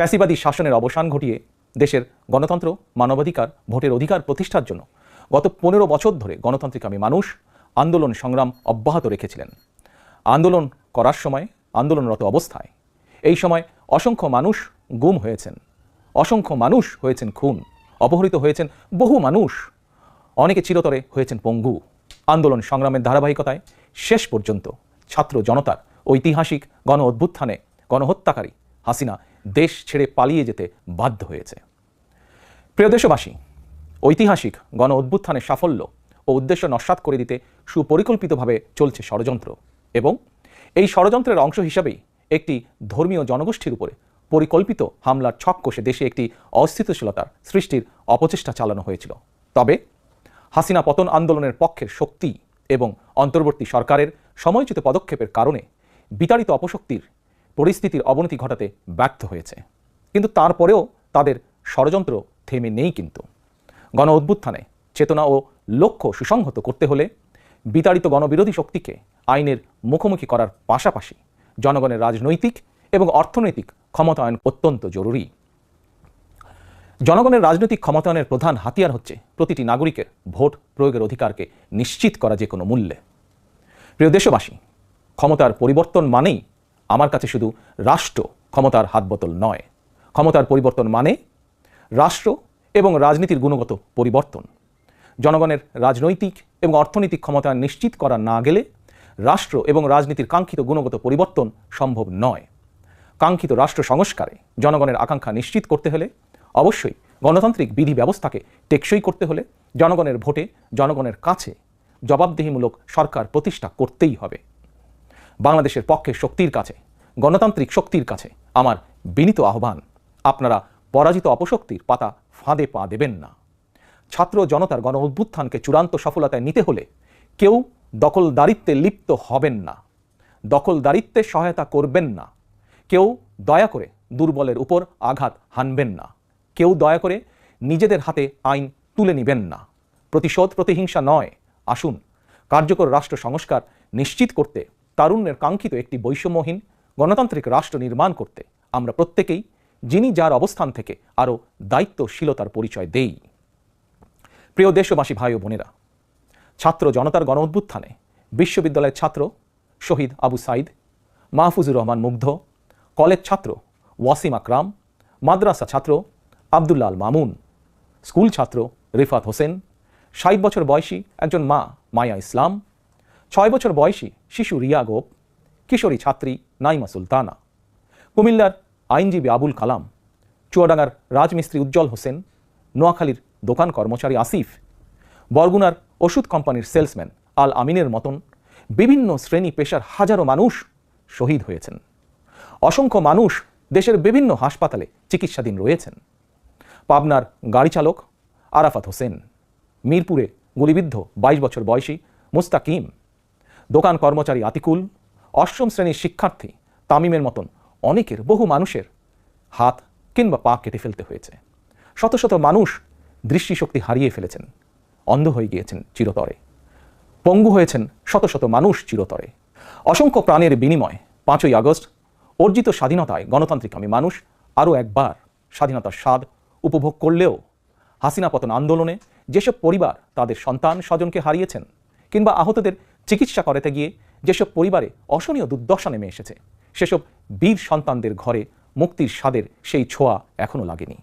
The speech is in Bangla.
ফ্যাসিবাদী শাসনের অবসান ঘটিয়ে দেশের গণতন্ত্র, মানবাধিকার, ভোটের অধিকার প্রতিষ্ঠার জন্য গত পনেরো বছর ধরে গণতান্ত্রিকামী মানুষ আন্দোলন সংগ্রাম অব্যাহত রেখেছিলেন। আন্দোলন করার সময়, আন্দোলনরত অবস্থায়। এই সময় অসংখ্য মানুষ গুম হয়েছেন। অসংখ্য মানুষ হয়েছেন খুন, অপহৃত হয়েছেন বহু মানুষ, অনেকে চিরতরে হয়েছেন পঙ্গু। আন্দোলন সংগ্রামের ধারাবাহিকতায় শেষ পর্যন্ত ছাত্র জনতার ঐতিহাসিক গণ অভ্যুত্থানে গণহত্যাকারী হাসিনা দেশ ছেড়ে পালিয়ে যেতে বাধ্য হয়েছে। প্রিয় দেশবাসী, ঐতিহাসিক গণ অভ্যুত্থানের সাফল্য ও উদ্দেশ্য নস্বাত করে দিতে সুপরিকল্পিতভাবে চলছে ষড়যন্ত্র এবং এই ষড়যন্ত্রের অংশ হিসাবেই একটি ধর্মীয় জনগোষ্ঠীর উপরে পরিকল্পিত হামলার ছক কষে দেশে একটি অস্থিতিশীলতার সৃষ্টির অপচেষ্টা চালানো হয়েছিল। তবে হাসিনা পতন আন্দোলনের পক্ষের শক্তি এবং অন্তর্বর্তী সরকারের সময়োচিত পদক্ষেপের কারণে বিতাড়িত অপশক্তির পরিস্থিতির অবনতি ঘটাতে ব্যর্থ হয়েছে। কিন্তু তারপরেও তাদের ষড়যন্ত্র থেমে নেই কিন্তু। গণ চেতনা ও লক্ষ্য সুসংহত করতে হলে বিতাড়িত গণবিরোধী শক্তিকে আইনের মুখোমুখি করার পাশাপাশি জনগণের রাজনৈতিক এবং অর্থনৈতিক ক্ষমতায়ন অত্যন্ত জরুরি। জনগণের রাজনৈতিক ক্ষমতায়নের প্রধান হাতিয়ার হচ্ছে প্রতিটি নাগরিকের ভোট প্রয়োগের অধিকারকে নিশ্চিত করা যে কোনো মূল্যে। প্রিয় দেশবাসী, ক্ষমতার পরিবর্তন মানেই আমার কাছে শুধু রাষ্ট্র ক্ষমতার হাতবোতল নয়। ক্ষমতার পরিবর্তন মানে রাষ্ট্র এবং রাজনীতির গুণগত পরিবর্তন। জনগণের রাজনৈতিক এবং অর্থনৈতিক ক্ষমতা নিশ্চিত করা না গেলে রাষ্ট্র এবং রাজনীতির কাঙ্ক্ষিত গুণগত পরিবর্তন সম্ভব নয়। কাঙ্ক্ষিত রাষ্ট্র সংস্কারে জনগণের আকাঙ্ক্ষা নিশ্চিত করতে হলে অবশ্যই গণতান্ত্রিক বিধি ব্যবস্থাকে টেকসই করতে হলে জনগণের ভোটে জনগণের কাছে জবাবদিহিমূলক সরকার প্রতিষ্ঠা করতেই হবে। বাংলাদেশের পক্ষে শক্তির কাছে, গণতান্ত্রিক শক্তির কাছে আমার বিনীত আহ্বান, আপনারা পরাজিত অপশক্তির পাতা ফাঁদে পা দেবেন না। ছাত্র জনতার গণ অভ্যুত্থানকে চূড়ান্ত সফলতায় নিতে হলে কেউ দখলদারিত্বে লিপ্ত হবেন না, দখলদারিত্বে সহায়তা করবেন না, কেউ দয়া করে দুর্বলের উপর আঘাত হানবেন না, কেউ দয়া করে নিজেদের হাতে আইন তুলে নেবেন না। প্রতিশোধ প্রতিহিংসা নয়, আসুন কার্যকর রাষ্ট্র সংস্কার নিশ্চিত করতে তারুণ্যের কাঙ্ক্ষিত একটি বৈষম্যহীন গণতান্ত্রিক রাষ্ট্র নির্মাণ করতে আমরা প্রত্যেকেই, যিনি যার অবস্থান থেকে আরও দায়িত্বশীলতার পরিচয় দেই। প্রিয় দেশবাসী, ভাই ও বোনেরা, ছাত্র জনতার গণ অভ্যুত্থানে বিশ্ববিদ্যালয়ের ছাত্র শহীদ আবু সাইদ, মাহফুজুর রহমান মুগ্ধ, কলেজ ছাত্র ওয়াসিম আকরাম, মাদ্রাসা ছাত্র আবদুল্লাহ আল মামুন, স্কুল ছাত্র রিফাত হোসেন, ষাট বছর বয়সী একজন মা, মায়া ইসলাম ছয় বছর বয়সী শিশু রিয়া গোপ, কিশোরী ছাত্রী নাইমা সুলতানা, কুমিল্লার আইনজীবী আবুল কালাম, চুয়াডাঙ্গার রাজমিস্ত্রি উজ্জ্বল হোসেন, নোয়াখালীর দোকান কর্মচারী আসিফ, বরগুনার ওষুধ কোম্পানির সেলসম্যান আল আমিনের মতন বিভিন্ন শ্রেণি পেশার হাজারো মানুষ শহীদ হয়েছেন। অসংখ্য মানুষ দেশের বিভিন্ন হাসপাতালে চিকিৎসাধীন রয়েছেন। পাবনার গাড়ি চালক আরাফাত হোসেন, মিরপুরে গুলিবিদ্ধ বাইশ বছর বয়সী মুস্তাকিম দোকান কর্মচারী আতিকুল, অষ্টম শ্রেণির শিক্ষার্থী তামিমের মতন অনেকের বহু মানুষের হাত কিংবা পা কেটে ফেলতে হয়েছে। শত শত মানুষ দৃষ্টিশক্তি হারিয়ে ফেলেছেন, অন্ধ হয়ে গিয়েছেন চিরতরে। পঙ্গু হয়েছেন শত শত মানুষ চিরতরে। অসংখ্য প্রাণের বিনিময় পাঁচই আগস্ট, অর্জিত স্বাধীনতায় গণতান্ত্রিক আমি মানুষ আরও একবার স্বাধীনতার স্বাদ উপভোগ করলেও হাসিনা পতন আন্দোলনে যেসব পরিবার তাদের সন্তান স্বজনকে হারিয়েছেন কিংবা আহতদের চিকিৎসা করাতে গিয়ে যেসব পরিবারে অসনীয় দুর্দশা নেমে এসেছে, সেসব বীর সন্তানদের ঘরে মুক্তির স্বাদের সেই ছোঁয়া এখনও লাগেনি।